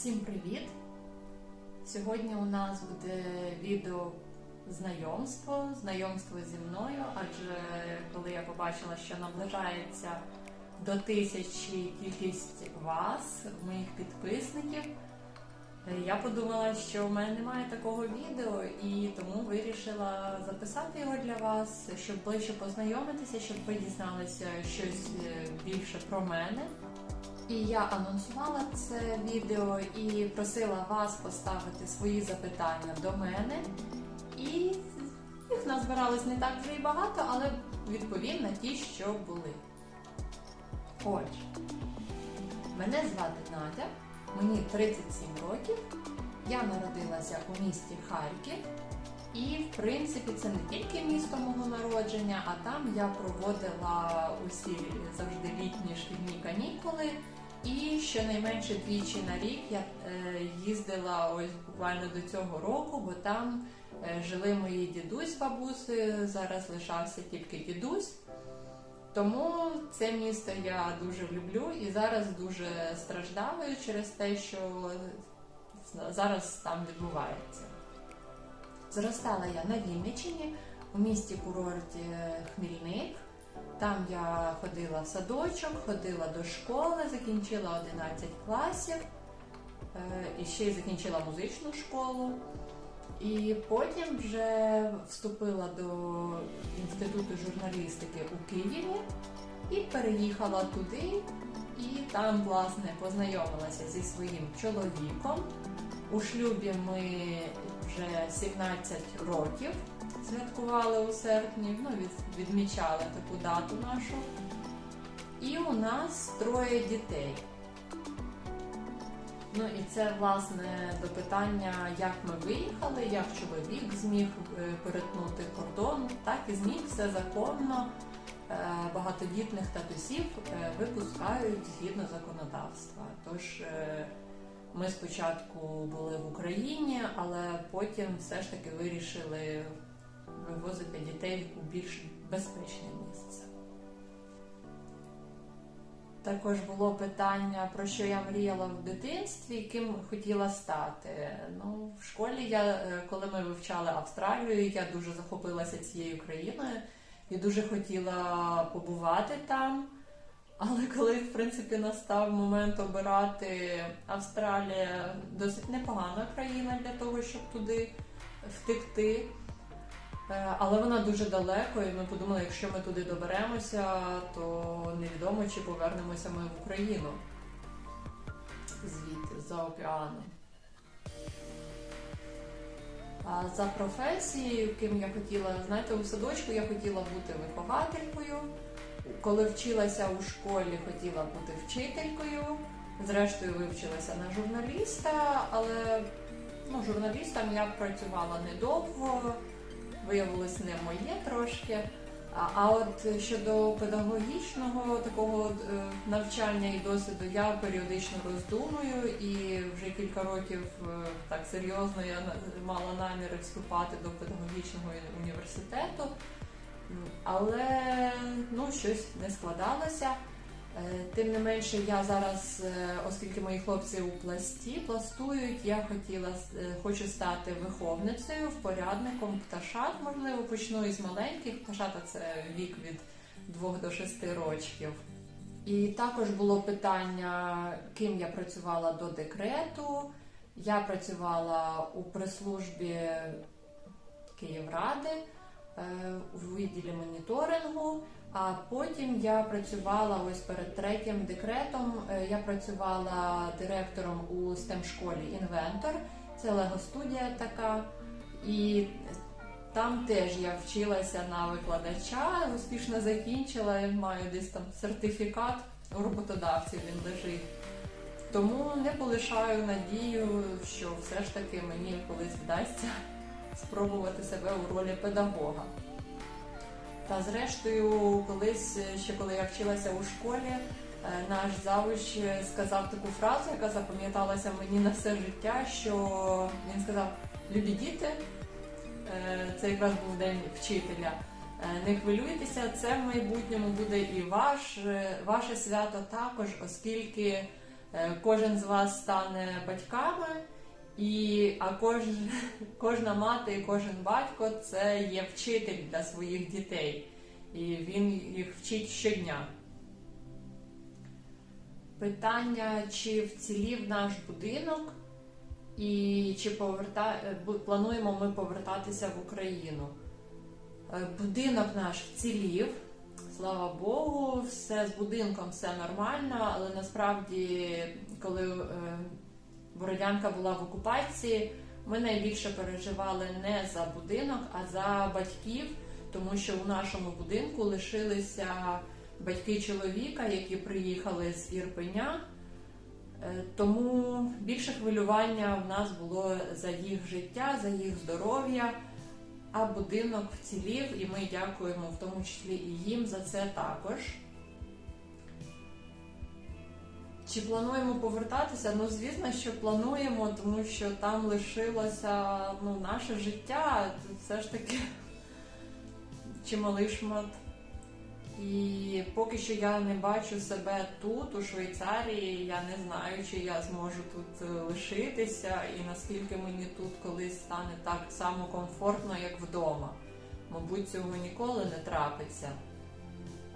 Всім привіт! Сьогодні у нас буде відео знайомство, знайомство зі мною, адже коли я побачила, що наближається до тисячі кількість вас, моїх підписників, е, я подумала, що в мене немає такого відео, і тому вирішила записати його для вас, щоб ближче познайомитися, щоб ви дізналися щось е, більше про мене. І я анонсувала це відео і просила вас поставити свої запитання до мене. І їх назбиралось не так вже і багато, але відповім на ті, що були. Отже, мене звати Надя, мені 37 років. Я народилася у місті Харків. І, в принципі, це не тільки місто мого народження, а там я проводила усі завжди літні шкільні канікули. І щонайменше двічі на рік я е, їздила ось буквально до цього року, бо там е, жили мої дідусь з зараз лишався тільки дідусь. Тому це місто я дуже люблю і зараз дуже страждаю через те, що зараз там відбувається. Зростала я на Вінниччині у місті курорті Хмільник. Там я ходила в садочок, ходила до школи, закінчила 11 класів е, і ще й закінчила музичну школу. І потім вже вступила до інституту журналістики у Києві і переїхала туди. І там, власне, познайомилася зі своїм чоловіком. У шлюбі ми вже 17 років святкували у серпні, ну, від, відмічали таку дату нашу. І у нас троє дітей. Ну і це, власне, до питання, як ми виїхали, як чоловік зміг е, перетнути кордон, так і зміг все законно. Е, багатодітних татусів е, випускають згідно законодавства. Тож ми спочатку були в Україні, але потім все ж таки вирішили вивозити дітей у більш безпечне місце. Також було питання, про що я мріяла в дитинстві, ким хотіла стати. Ну, В школі, я, коли ми вивчали Австралію, я дуже захопилася цією країною і дуже хотіла побувати там. Але коли, в принципі, настав момент обирати Австралія досить непогана країна для того, щоб туди втекти. Е, але вона дуже далеко, і ми подумали, якщо ми туди доберемося, то невідомо, чи повернемося ми в Україну звідти, за океаном. А за професією, ким я хотіла, знаєте, у садочку я хотіла бути вихователькою. Коли вчилася у школі, хотіла бути вчителькою. Зрештою, вивчилася на журналіста, але ну, журналістом я працювала недовго виявилось не моє трошки. А от щодо педагогічного такого е, навчання і досвіду я періодично роздумую і вже кілька років е, так серйозно я мала наміри вступати до педагогічного університету, але ну, щось не складалося. Е, тим не менше, я зараз, е, оскільки мої хлопці у пласті пластують, я хотіла е, хочу стати виховницею, впорядником пташат. Можливо, почну із маленьких пташата це вік від 2 до 6 років. І також було питання, ким я працювала до декрету. Я працювала у прес-службі Київради у відділі моніторингу. А потім я працювала ось перед третім декретом. е, Я працювала директором у stem школі Інвентор. Це лего-студія така. І там теж я вчилася на викладача, успішно закінчила, маю десь там сертифікат у роботодавців він лежить. Тому не полишаю надію, що все ж таки мені колись вдасться спробувати себе у ролі педагога. Та зрештою, колись ще коли я вчилася у школі, е, наш завуч сказав таку фразу, яка запам'яталася мені на все життя. Що він сказав: Любі діти, е, це якраз був день вчителя. Е, не хвилюйтеся, це в майбутньому буде і ваш, ваше свято також, оскільки Кожен з вас стане батьками, і, а кож, кожна мати і кожен батько це є вчитель для своїх дітей. І він їх вчить щодня. Питання, чи вцілів наш будинок, і чи поверта... плануємо ми повертатися в Україну. Е, Будинок наш вцілів, слава Богу, все з будинком все нормально, але насправді, коли е, Бородянка була в окупації, ми найбільше переживали не за будинок, а за батьків, тому що у нашому будинку лишилися батьки чоловіка, які приїхали з Ірпеня. Е, Тому більше хвилювання в нас було за їх життя, за їх здоров'я, а будинок вцілів, і ми дякуємо в тому числі і їм за це також. Чи плануємо повертатися? Ну, звісно, що плануємо, тому що там лишилося ну, наше життя, все ж таки чималий шмат. І поки що я не бачу себе тут, у Швейцарії. Я не знаю, чи я зможу тут е, лишитися, і наскільки мені тут колись стане так само комфортно, як вдома. Мабуть, цього ніколи не трапиться.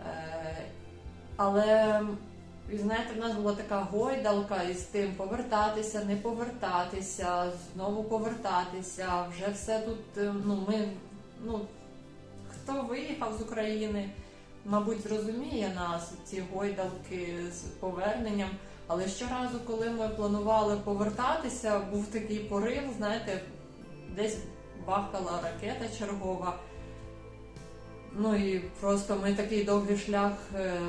Е, але і знаєте, в нас була така гойдалка із тим повертатися, не повертатися, знову повертатися. Вже все тут. е, Ну, ми, ну, хто виїхав з України, мабуть, зрозуміє нас ці гойдалки з поверненням. Але щоразу, коли ми планували повертатися, був такий порив, знаєте, десь бахкала ракета чергова. Ну і просто ми такий довгий шлях е,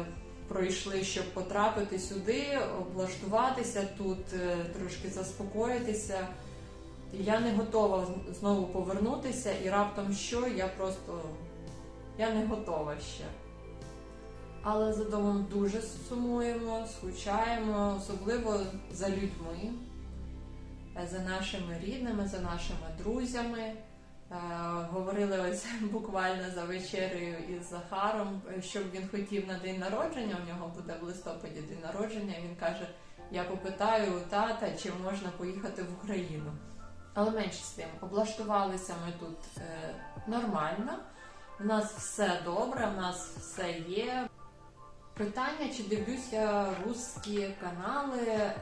пройшли, щоб потрапити сюди, облаштуватися тут, е, трошки заспокоїтися. Я не готова знову повернутися, і раптом що, я просто я не готова ще. Але за домом дуже сумуємо, скучаємо, особливо за людьми, за нашими рідними, за нашими друзями. Е, Говорили ось буквально за вечерею із Захаром, що він хотів на день народження. У нього буде в листопаді день народження. Він каже: я попитаю у тата, чи можна поїхати в Україну. Але менше з тим, облаштувалися ми тут е, нормально. У нас все добре, у нас все є. Питання, чи дивлюся русські канали.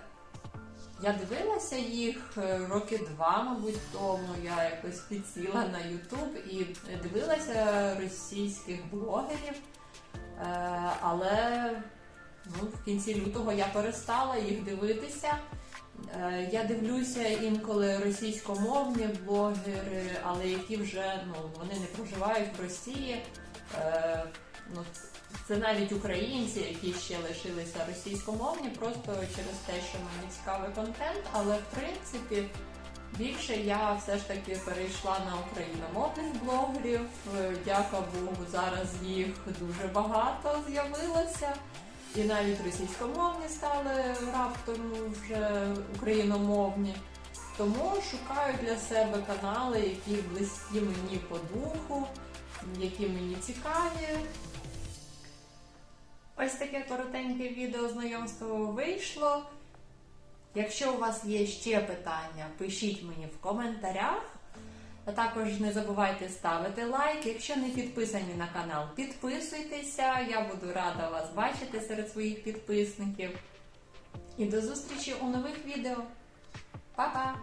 Я дивилася їх е, роки два, мабуть, тому я якось підсіла на Ютуб і дивилася російських блогерів. Е, Але ну, в кінці лютого я перестала їх дивитися. Е, Я дивлюся інколи російськомовні блогери, але які вже ну, вони не проживають в Росії. Ну, це навіть українці, які ще лишилися російськомовні, просто через те, що мені цікавий контент. Але в принципі більше я все ж таки перейшла на україномовних блогерів. Дяка Богу, зараз їх дуже багато з'явилося. І навіть російськомовні стали раптом вже україномовні. Тому шукаю для себе канали, які близькі мені по духу, які мені цікаві. Ось таке коротеньке відео знайомство вийшло. Якщо у вас є ще питання, пишіть мені в коментарях. А також не забувайте ставити лайк. Якщо не підписані на канал, підписуйтеся. Я буду рада вас бачити серед своїх підписників. І до зустрічі у нових відео. Па-па!